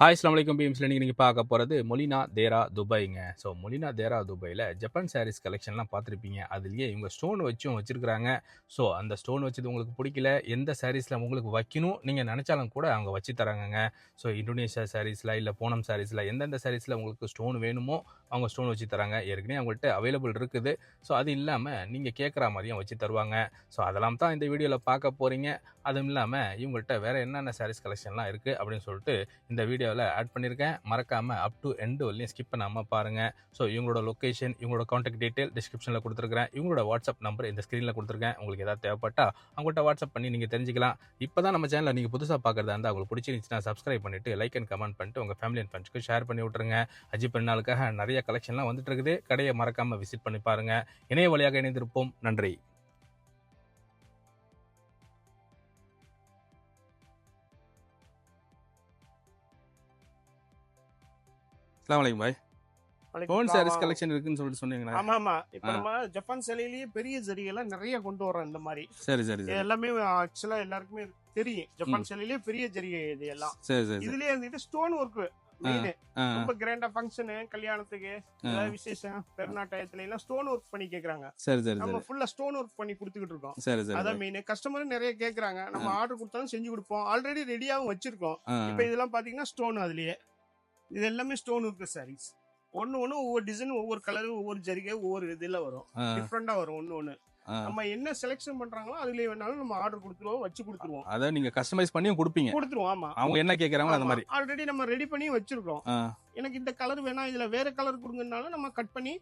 Hi அஸ்லாம் வலைக்கம் நீங்கள் நீங்கள் பார்க்க போகிறது மொலினா தேரா துபாய்ங்க ஸோ மொலினா தேரா துபாயில் ஜப்பான் சாரீஸ் கலெக்ஷன்லாம் பார்த்துருப்பீங்க. அதுலேயே இவங்க ஸ்டோன் வச்சும் வச்சுருக்குறாங்க. ஸோ அந்த ஸ்டோன் வச்சது உங்களுக்கு பிடிக்கல. எந்த சாரீஸில் உங்களுக்கு வைக்கணும் நீங்கள் நினச்சாலும் கூட அவங்க வச்சு தராங்கங்க. ஸோ இந்தோனேஷியா சாரீஸில் இல்லை பூனம் சாரீஸில் எந்தெந்த சாரீஸில் உங்களுக்கு ஸ்டோன் வேணுமோ அவங்க ஸ்டோன் வச்சு தராங்க. ஏற்கனவே அவங்கள்ட்ட அவைலபிள் இருக்குது. ஸோ அது இல்லாமல் நீங்கள் கேட்குற மாதிரியும் வச்சு தருவாங்க. ஸோ அதெல்லாம் தான் இந்த வீடியோவில் பார்க்க போகிறீங்க அதுவும் இல்லாமல் இவங்கள்ட்ட வேறு என்னென்ன சாரீஸ் கலெக்ஷன்லாம் இருக்குது அப்படின்னு சொல்லிட்டு இந்த வீடியோவில் ஆட் பண்ணியிருக்கேன். மறக்காமல் அப் டு எண்டு வரலையும் ஸ்கிப் பண்ணாமல் பாருங்கள் ஸோ இவங்களோட லொக்கேஷன் இவங்களோட காண்டாக்ட் டீட்டெயில் டிஸ்கிரிப்ஷனில் கொடுத்துருக்கேன் இவங்களோட வாட்ஸ்அப் நம்பர் இந்த ஸ்க்ரீனில் கொடுத்துருக்கேன். உங்களுக்கு ஏதாவது தேவைப்பட்டா அவங்கள்ட்ட வாட்ஸ்அப் பண்ணி நீங்கள் தெரிஞ்சிக்கலாம். இப்போ தான் நம்ம சேனலில் நீங்கள் புதுசாக பார்க்குறதா இருந்தால் உங்களுக்கு பிடிச்சிருந்துச்சுன்னா சப்ஸ்கிரைப் பண்ணிவிட்டு லைக் அண்ட் கமெண்ட் பண்ணிட்டு உங்கள் ஃபேமிலி அண்ட் ஃப்ரெண்ட்ஸ்க்கு ஷேர் பண்ணி விட்ருங்க அஜி பெண்ணாளுக்காக நிறைய கலெக்ஷன்லாம் வந்துட்டு இருக்குது கடையை மறக்காமல் விசிட் பண்ணி பாருங்கள் இணைய வழியாக இணைந்திருப்போம். நன்றி. அஸ்லாம் வலைக்கம் பாய். ஃபோன் சாரீஸ் கலெக்ஷன் இருக்குன்னு சொல்லிட்டு சொன்னீங்களா ஆமா ஆமா இப்ப. நம்ம ஜப்பான் சிலையிலேயே பெரிய ஜரியெல்லாம் நிறைய கொண்டு வரோம் இந்த மாதிரி. சரி சரி எல்லாமே ஆக்சுவலா எல்லாருக்குமே தெரியும். ஜப்பான் சிலையிலேயே பெரிய ஜரிகை இது எல்லாம். சரி சரி இதுலயே இருந்துட்டு ஸ்டோன் ஒர்க் ரொம்ப கிராண்டா ஃபங்க்ஷனு கல்யாணத்துக்கு ஏதாவது விசேஷம் பெருநாட்டயத்துல எல்லாம் ஸ்டோன் ஒர்க் பண்ணி கேக்குறாங்க. சரி சரி நம்ம ஃபுல்லா ஸ்டோன் ஒர்க் பண்ணி கொடுத்துக்கிட்டு இருக்கோம். சரி சரி அதான் மெயின் கஸ்டமரும் நிறைய கேக்குறாங்க. நம்ம ஆர்டர் கொடுத்தாலும் செஞ்சு கொடுப்போம். ஆல்ரெடி ரெடியாவும் வச்சிருக்கோம். இப்ப இதெல்லாம் பாத்தீங்கன்னா ஸ்டோன் அதுலயே. இது எல்லாமே ஸ்டோன் ஒர்க் சாரீஸ் ஒண்ணு ஒண்ணு ஒவ்வொரு டிசைன் ஒவ்வொரு கலர் ஒவ்வொரு ஜரிகை ஒவ்வொரு இதுல வரும். டிஃப்ரெண்டா வரும் ஒண்ணு ஆ நம்ம என்ன செலெக்ஷன் பண்றாங்களோ அதுலயே வேணாலும் நம்ம ஆர்டர் கொடுத்துருவோம் வச்சு கொடுத்துருவோம். அதான் நீங்க கஸ்டமைஸ் பண்ணியும் கொடுப்பீங்க. கொடுத்துருவோம் ஆமா. அவங்க என்ன கேக்குறாங்களோ அந்த மாதிரி. ஆல்ரெடி நம்ம ரெடி பண்ணி வச்சிருக்கோம் எனக்கு இந்த கலர் வேணாம் இதுல வேற கலர் கொடுங்கனாலும் நம்ம கட் பண்ணி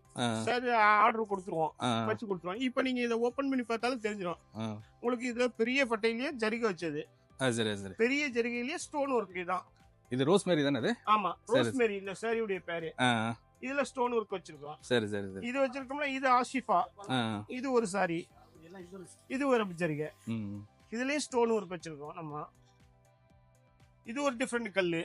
சரி ஆர்டர் கொடுத்துருவோம். வச்சு கொடுத்துருவோம். இப்போ நீங்க இதை ஓபன் பண்ணி பார்த்தாலும் தெரிஞ்சிடும். உங்களுக்கு இதுல பெரிய பட்டையிலேயே ஜரிகை வச்சது. அது அது பெரிய ஜரிகையிலேயே ஸ்டோன் ஒர்க் தான் இது ரோஸ் மேரி தானே அது? ஆமா. ரோஸ்மேரி இந்த சாரியுடைய பேரு. இதுல ஸ்டோன் ஒர்க் வச்சிருக்கோம். சரி சரி சரி. இது வச்சிருக்கோம்னா இது ஆஷிஃபா. இது ஒரு சாரி இது ஒரு ஜரிகை. ம். இதுலயே ஸ்டோன் ஒர்க் வச்சிருக்கோம் நம்ம. இது ஒரு டிஃப்ரெண்ட் கல்லு.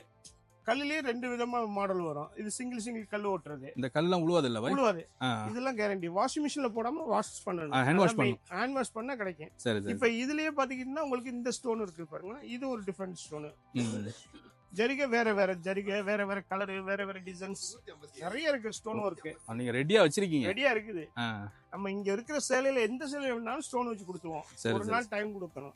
கல்லுலயே ரெண்டு விதமா மாடல் வரும். இது சிங்கிள் சிங்கிள் கல் ஓட்டுறது. இந்த கல்லாம் உழுவாது இல்ல உழுவாது. இதெல்லாம் கேரண்டி வாஷிங் மிஷின்ல போடாம வாஷ் பண்ணணும். hand wash பண்ணணும். ஹேண்ட் வாஷ் பண்ணா கிடைக்கும். சரி இப்ப இதுலயே பாத்தீங்கன்னா உங்களுக்கு இந்த ஸ்டோன் இருக்கு பாருங்க. இது ஒரு டிஃப்ரெண்ட் ஸ்டோன் ஜரிகை வேற வேற ஜரிகை வேற வேற கலர் வேற வேற டிசைன்ஸ் நிறைய இருக்கு ஸ்டோன் ஒர்க் நீங்க ரெடியா வச்சிருக்கீங்க? ரெடியா இருக்குது. நம்ம இங்க இருக்கிற சேலையில எந்த சேலையில வேணாலும் ஸ்டோன் வச்சு கொடுத்துருவோம். ஒரு. நாள் டைம் கொடுக்கணும்.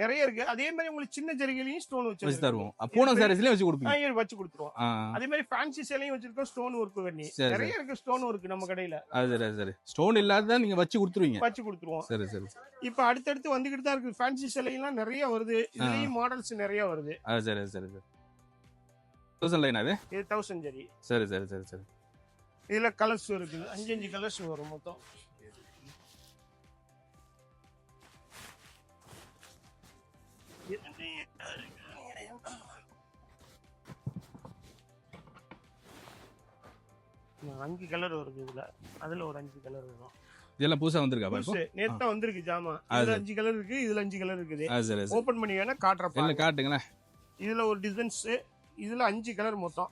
நிறைய இருக்கு. அதே மாதிரி உங்களுக்கு சின்ன ஜரிகையிலையும் ஸ்டோன் வச்சு வச்சு தருவோம். பூனம் சாரீஸ்லயும் வச்சு கொடுப்பீங்க. வச்சு கொடுத்துருவோம். அதே மாதிரி ஃபேன்சி சேலையும் வச்சிருக்கோம் ஸ்டோன் ஒர்க் பண்ணி சரி, நிறைய இருக்கு ஸ்டோன் ஒர்க் நம்ம கடையில. அது சரி சரி. ஸ்டோன் இல்லாத நீங்க வச்சு கொடுத்துருவீங்க. வச்சு கொடுத்துருவோம். சரி சரி. இப்ப அடுத்தடுத்து வந்துகிட்டு தான் இருக்கு. ஃபேன்சி சேலையெல்லாம் நிறைய வருது. இதுலயும் மாடல்ஸ் நிறைய வருது. அது சரி சரி சரி. தௌசண்ட் லைன் அது இது? தௌசண்ட் ஜரி. சரி சரி சரி சரி. இதுல கலர்ஸ் இருக்குது அஞ்சு அஞ்சு கலர்ஸ் வரும் மொத்தம். அஞ்சு கலர் வருது இதுல. அதுல ஒரு அஞ்சு கலர் வரும். இதெல்லாம் புதுசா வந்திருக்கா புதுசு. நேத்தா வந்திருக்கு ஜாமா. இதுல அஞ்சு கலர் இருக்கு இதுல அஞ்சு கலர் இருக்குது. ஓபன் பண்ணி வேணா காட்டுறப்ப இல்லை காட்டுங்களேன். இதுல ஒரு டிசைன்ஸ் இதுல அஞ்சு கலர் மொத்தம்.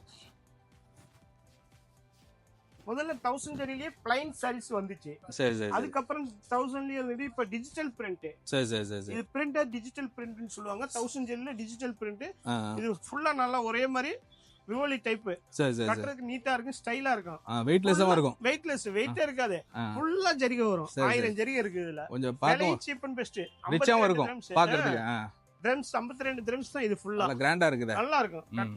முதல்ல தௌசண்ட் ஜரிலேயே பிளைன் சாரீஸ் வந்துச்சு. சரி சரி சரி. அதுக்கப்புறம் தௌசண்ட்லயே வந்து இப்ப டிஜிட்டல் பிரிண்ட் சரி சரி சரி சரி. இது பிரிண்டா டிஜிட்டல் பிரிண்ட்னு சொல்லுவாங்க. தௌசண்ட் ஜெல்ல டிஜிட்டல் பிரிண்ட் இது ஃபுல்லா நல்லா ஒரே மாதிரி ரிவோலி டைப் சரி சரி சரி. கட்டுறதுக்கு நீட்டா இருக்கும் ஸ்டைலா இருக்கும். ஆ வெயிட்லெஸ்ஸாக இருக்கும். வெயிட்லெஸ் வெயிட்டே இருக்காது. ஃபுல்லா ஜரிகை வரும். ஆயிரம் ஜரிகை இருக்கு இதுல. கொஞ்சம் பார்க்கவும். சீப் அண்ட் பெஸ்ட் ரிச்சாகவும் இருக்கும். பார்க்கறதுக்கு ஆ. ட்ரம்ஸ் 52 ரெண்டு ட்ரம்ஸ் தான் இது ஃபுல்லா நல்லா கிராண்டா இருக்குதா. நல்லா இருக்கும். ம்.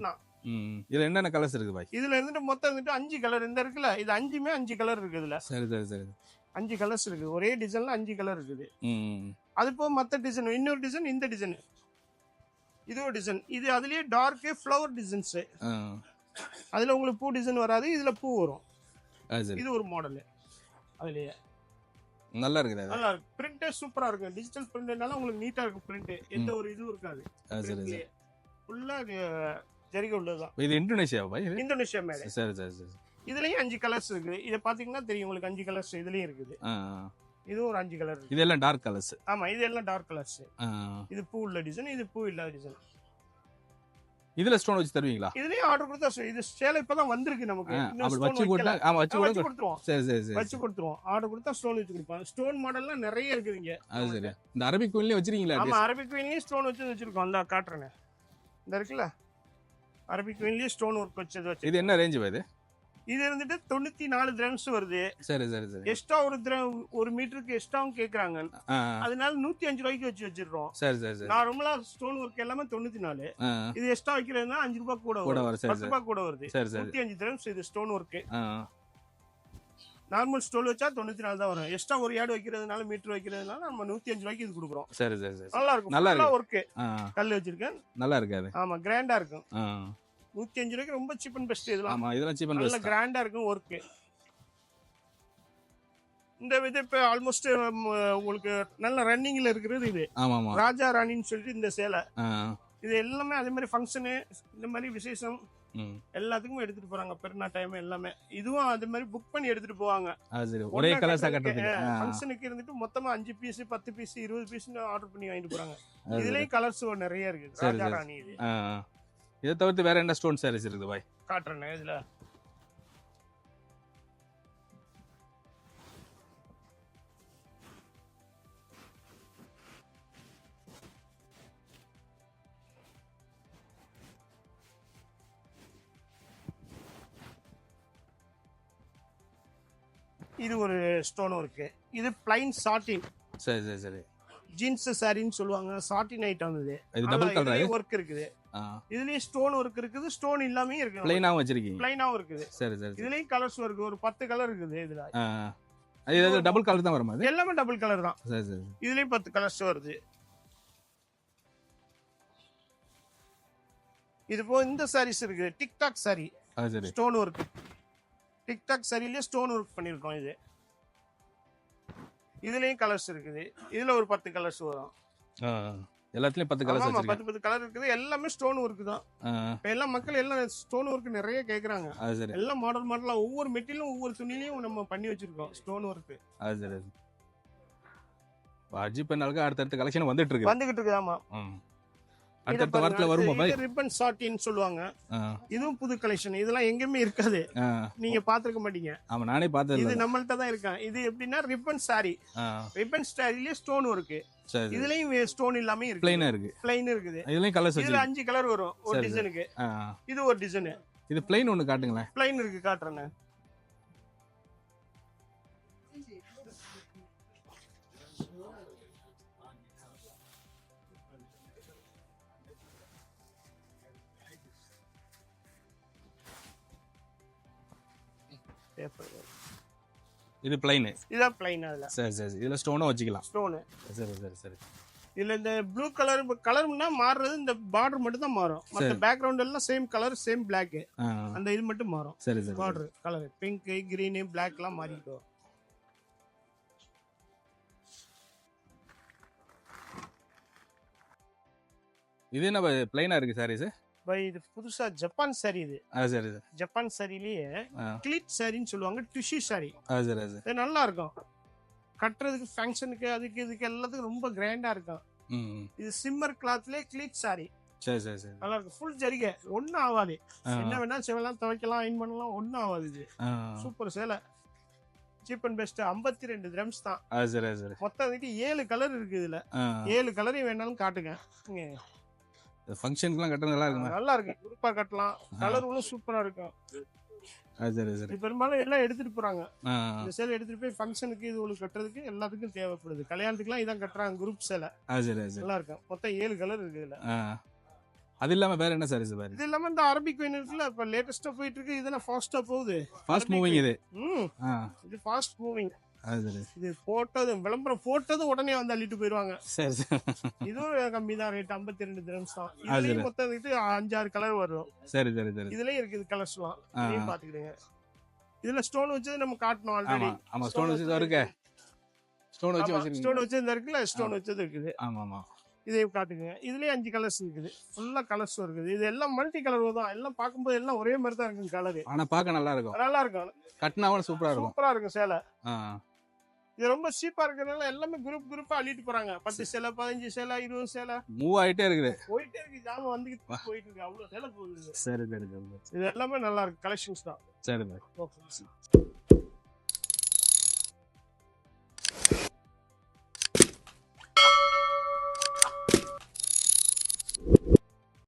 இதுல என்னென்ன கலர்ஸ் இருக்கு பாய்? இதுல இருந்துட்டு மொத்தம் வந்துட்டு அஞ்சு கலர் இந்த இருக்குல்ல இது அஞ்சுமே அஞ்சு கலர் இருக்கு இதுல. சரி சரி சரி. அஞ்சு கலர்ஸ் இருக்கு. ஒரே டிசைன்ல அஞ்சு கலர் இருக்குது. ம் அது போக மத்த டிசைன் இன்னொரு டிசைன் இந்த டிசைன் இது ஒரு டிசைன் இது அதுலயே டார்க் ஃப்ளவர் டிசைன்ஸ் ஆ. அதுல உங்களுக்கு பூ டிசைன் வராது இதுல பூ வரும். இது ஒரு மாடல் அதுலயே. நல்லா இருக்குது நல்லா இருக்கு. பிரிண்டே சூப்பரா இருக்கும். டிஜிட்டல் பிரிண்ட்னால உங்களுக்கு நீட்டா இருக்கும் பிரிண்ட் எந்த ஒரு இதுவும் இருக்காது. அது சரி சரி. ஃபுல்லா ஜரிகை உள்ளதுதான். இது இந்தோனேஷியா இது? இந்தோனேஷியா மேல சரி சரி சரி இதுலயும் அஞ்சு கலர்ஸ் இருக்குது. இதை பாத்தீங்கன்னா தெரியும் உங்களுக்கு அஞ்சு கலர்ஸ் இதுலயும் இருக்குது. இது ஒரு அஞ்சு கலர் இருக்கு. இதெல்லாம் டார்க் கலர்ஸ் ஆமா இது எல்லாம் டார்க் கலர்ஸ் இது பூ உள்ள டிசைன் இது பூ இல்லாத டிசைன் இதுல ஸ்டோன் வச்சு தருவீங்களா? இதுலயும் ஆர்டர் கொடுத்தா இது சேலை இப்பதான் வந்திருக்கு நமக்கு. வச்சு. கொடுத்தா ஆமா வச்சு கொடுத்துருவோம். சரி சரி சரி வச்சு கொடுத்துருவோம். ஆர்டர் கொடுத்தா ஸ்டோன் வச்சு கொடுப்போம். ஸ்டோன் மாடல்லாம் நிறைய இருக்குதுங்க அது சரி. இந்த அரபிக் கோயிலே வச்சிருக்கீங்களா ஆமா அரபிக் குயினையும் ஸ்டோன் வச்சு வச்சிருக்கோம். அந்த காட்டுறேன். இந்த இருக்குல்ல? அரபிக் வெயின்லயே ஸ்டோன் ஒர்க் வச்சது வச்சு இது என்ன ரேஞ்சு இது? இது இருந்துட்டு தொண்ணூத்தி நாலு திரம்ஸ் வருது. சரி சரி சரி. எக்ஸ்ட்ரா ஒரு திரம் ஒரு மீட்டருக்கு எக்ஸ்ட்ராவும் கேக்குறாங்க. அதனால நூத்தி அஞ்சு ரூபாய்க்கு வச்சு வச்சிடுறோம். சரி சரி சரி. நார்மலா ஸ்டோன் ஒர்க் எல்லாமே தொண்ணூத்தி நாலு. இது எக்ஸ்ட்ரா வைக்கிறதுனா அஞ்சு ரூபாய் கூட வரும். பத்து ரூபாய் கூட வருது. சரி சரி. நூத்தி அஞ்சு திரம்ஸ் இது ஸ்டோன் ஒர்க் ஆ. நார்மல் ஸ்டோல் வச்சா தொண்ணூத்தி நாலு தான் வரும். எக்ஸ்ட்ரா ஒரு யார்டு வைக்கிறதுனால மீட்டர் வைக்கிறதுனால நம்ம நூத்தி அஞ்சு ரூபாய்க்கு இது கொடுக்குறோம். சரி சரி சரி நல்லா இருக்கும். நல்லா நல்லா ஒர்க் ஆ. கல் வச்சிருக்கேன். நல்லா இருக்கு அது ஆமா கிராண்டா இருக்கும். நூத்தி அஞ்சு ரூபாய்க்கு ரொம்ப சீப் அண்ட் பெஸ்ட் இதெல்லாம். ஆமா இதெல்லாம் சீப் அண்ட் நல்ல பெஸ்ட் கிராண்டா இருக்கும் ஒர்க் இந்த இது இப்ப ஆல்மோஸ்ட் உங்களுக்கு நல்ல ரன்னிங்ல இருக்கிறது இது. ராஜா ராணின்னு சொல்லிட்டு இந்த சேலை. இது எல்லாமே அதே மாதிரி ஃபங்க்ஷனு இந்த மாதிரி விசேஷம் எல்லாத்துக்கும் எடுத்துட்டு போறாங்க. பெருநா டைம் எல்லாமே. இதுவும் அதே மாதிரி புக் பண்ணி எடுத்துட்டு போவாங்க. ஒரே கலர்ஸா கட்டுறதுக்கு. ஆ ஃபங்க்ஷனுக்கு இருந்துட்டு மொத்தமா அஞ்சு பீஸ் பத்து பீஸ் இருபது பீஸ் ஆர்டர் பண்ணி வாங்கிட்டு போறாங்க. இதுலயும் கலர்ஸ் நிறைய இருக்கு. ராஜா. ராணி இது. இதை தவிர்த்து வேற என்ன ஸ்டோன் சாரீஸ் இருக்குது பாய்? காட்டுறேன் இதுல. இது ஒரு ஸ்டோன் இருக்கு. இது பிளைன் சாட்டின் சரி சரி சரி. ஜீன்ஸ் சாரின்னு சொல்லுவாங்க. சாட்டின் ஐட்டம் இது இது டபுள் கலர் ஒர்க் இருக்குது. இதுலயும் ஸ்டோன் ஒர்க் இருக்குது. ஸ்டோன் இல்லாம இருக்கு பிளைனாவும் வச்சிருக்கீங்க. பிளைனாவும் இருக்குது. சரி சரி இதுலயும் கலர்ஸ் இருக்கு. ஒரு பத்து கலர் இருக்குது இதுல. இது டபுள் கலர் தான் வருமா அது? எல்லாமே டபுள் கலர் தான். சரி சரி இதுலயும் பத்து கலர்ஸ் வருது. இது போ இந்த சாரீஸ் இருக்கு டிக்டாக் சரி. ஸ்டோன் ஒர்க் டிக்டாக் சாரிலேயே ஸ்டோன் ஒர்க் பண்ணிருக்கோம் இது. இதுலயும் கலர்ஸ் இருக்குது. இதுல ஒரு பத்து கலர்ஸ் வரும். எல்லாத்துலயும் பத்து வச்சிருக்கேன் பத்து பத்து கலர் இருக்குது. எல்லாமே ஸ்டோன் ஒர்க் தான். இப்ப எல்லாம் மக்கள் எல்லாம் ஸ்டோன் ஒர்க் நிறைய கேக்குறாங்க. அது சரி. எல்லாம் மாடல் மாடலா ஒவ்வொரு மெட்டீரியலும் ஒவ்வொரு துணிலையும் நம்ம பண்ணி வச்சிருக்கோம் ஸ்டோன் ஒர்க் அது சரி அது. அஜி பெண்ணாளுக்கு அடுத்தடுத்த கலெக்ஷன் வந்துட்டு இருக்கு. வந்துகிட்டு இருக்குது ஆமா. ம். அடுத்தடுத்த வாரத்தில் வருமா ரிப்பன் சாட்டின்னு சொல்லுவாங்க. இதுவும் புது கலெக்ஷன் இதெல்லாம் எங்கேயுமே இருக்காது. நீங்க பாத்துருக்க மாட்டீங்க. ஆமா நானே பார்த்தது இது நம்மள்ட்ட தான் இருக்கான் இது எப்படின்னா ரிப்பன் சாரி ரிப்பன் சாரிலேயே ஸ்டோன் இருக்கு. இதுலயும் ஸ்டோன் இல்லாம இருக்கு. பிளைனா இருக்கு. பிளைன் இருக்குது. இதுலயும் கலர்ஸ் இதுல அஞ்சு கலர் வரும். ஒரு. டிசைனுக்கு இது ஒரு டிசைன் இது பிளைன் ஒன்று காட்டுங்களேன். பிளைன் இருக்கு காட்டுறேன் இது பிளைன் இதான் பிளைன் அதுல. சரி சரி. இதுல ஸ்டோனும் வச்சுக்கலாம். ஸ்டோனு சரி சரி சரி. இதுல இந்த ப்ளூ கலர் கலர்னா மாறுறது இந்த பார்டர் மட்டும் தான் மாறும் சரி. பேக்ரவுண்ட் எல்லாம் சேம் கலர் சேம் ஆ. அந்த இது மட்டும் மாறும். சரி சரி பார்டர் கலர் பிங்க் கிரீன் எல்லாம் மாறிட்டு வரும். இது என்ன பிளைனா இருக்கு சாரீஸ் இது புதுசா ஜப்பான் சாரி இது. சரி ஜப்பான் சாரிலேயே கிளிட் சாரின்னு சொல்லுவாங்க டிஷ்யூ சாரி. சரி நல்லா இருக்கும். கட்டுறதுக்கு ஃபங்க்ஷனுக்கு அதுக்கு இதுக்கு எல்லாத்துக்கும் ரொம்ப கிராண்டா இருக்கும். இது சிம்மர் கிளாத்லயே கிளிட் சாரி. சரி சரி சரி. நல்லா இருக்கும். ஃபுல் ஜரிகை ஒன்றும் ஆகாது என்ன வேணா செவலாம் துவைக்கலாம் அயன் பண்ணலாம் ஒன்றும் ஆகாது இது. சூப்பர் சேலை. சீப் அண்ட் பெஸ்ட் ஐம்பத்தி ரெண்டு திரம்ஸ் தான் சரி சரி. மொத்தம் ஏழு கலர் இருக்கு இதுல. ஏழு கலரையும் வேணாலும் காட்டுங்க. ஃபங்க்ஷனுக்குலாம் கட்ட நல்லா இருக்குமா? நல்லா இருக்கு குரூப்பா கட்டலாம். கலர்களும் சூப்பரா இருக்கும். சரி சரி. பெரும்பாலும் எல்லாம் எடுத்துட்டு போறாங்க. இந்த சேலை எடுத்துட்டு போய் ஃபங்க்ஷனுக்கு இது உங்களுக்கு கட்டுறதுக்கு எல்லாத்துக்கும் தேவைப்படுது. கல்யாணத்துக்குலாம் இதான் கட்டுறாங்க குரூப் சேலை. சரி சரி. நல்லா இருக்கும் மொத்தம் ஏழு கலர் இருக்கு இதுல. அது இல்லாம வேற என்ன சாரீஸ் பாரு? இது இல்லாம இந்த அரபிக் வெயின் இருக்குல்ல இப்ப லேட்டஸ்டா போயிட்டு இருக்கு இதெல்லாம் ஃபாஸ்டா போகுது. ஃபாஸ்ட் மூவிங் இது. ம். இது ஃபாஸ்ட் மூவிங் சரி இது போட்டது விளம்பரம் போட்டது உடனே வந்து அள்ளிட்டு சரி சரி. இதுவும் கம்மி தான் ரேட் ஐம்பத்தி ரெண்டு திரம்ஸ் தான். அது இதுலயும் மொத்தம் வந்துட்டு அஞ்சாறு கலர் வரும். சரி சரி சரி. இதுலயும் இருக்குது கலர்ஸ்லாம். இதையும் பாத்துக்கிடுங்க இதுல ஸ்டோன் வச்சது நம்ம காட்டணும் ஆல்ரெடி ஆமா ஸ்டோன் இருக்க. ஸ்டோன் வச்சு ஸ்டோன் வச்சது இருக்குல்ல ஸ்டோன் வச்சது இருக்குது. ஆமா ஆமா. இதையும் காட்டுங்க. இதுலயே அஞ்சு கலர்ஸ் இருக்குது. ஃபுல்லா கலர்ஸ் இருக்குது. இது எல்லாம் மல்டி கலர் தான். எல்லாம் பார்க்கும்போது எல்லாம் ஒரே மாதிரி தான் இருக்கும் கலர் ஆனா பார்க்க நல்லா இருக்கும். நல்லா இருக்கும். கட்டினாவும் சூப்பரா இருக்கும். சூப்பரா இருக்கும் சேலை. இது ரொம்ப சீப்பா இருக்கிறதுனால எல்லாமே குரூப் குரூப்பா அள்ளிட்டு போறாங்க. பத்து சேலை பதினஞ்சு சேலை இருபது சேலை. மூவ் ஆயிட்டே இருக்குது. போயிட்டே இருக்கு. ஜாமான் வந்துட்டு போயிட்டு இருக்கு. அவ்வளவு சேலை போகுது. சரி இது எல்லாமே நல்லா இருக்கு. கலெக்ஷன்ஸ் தான். சரி ஓகே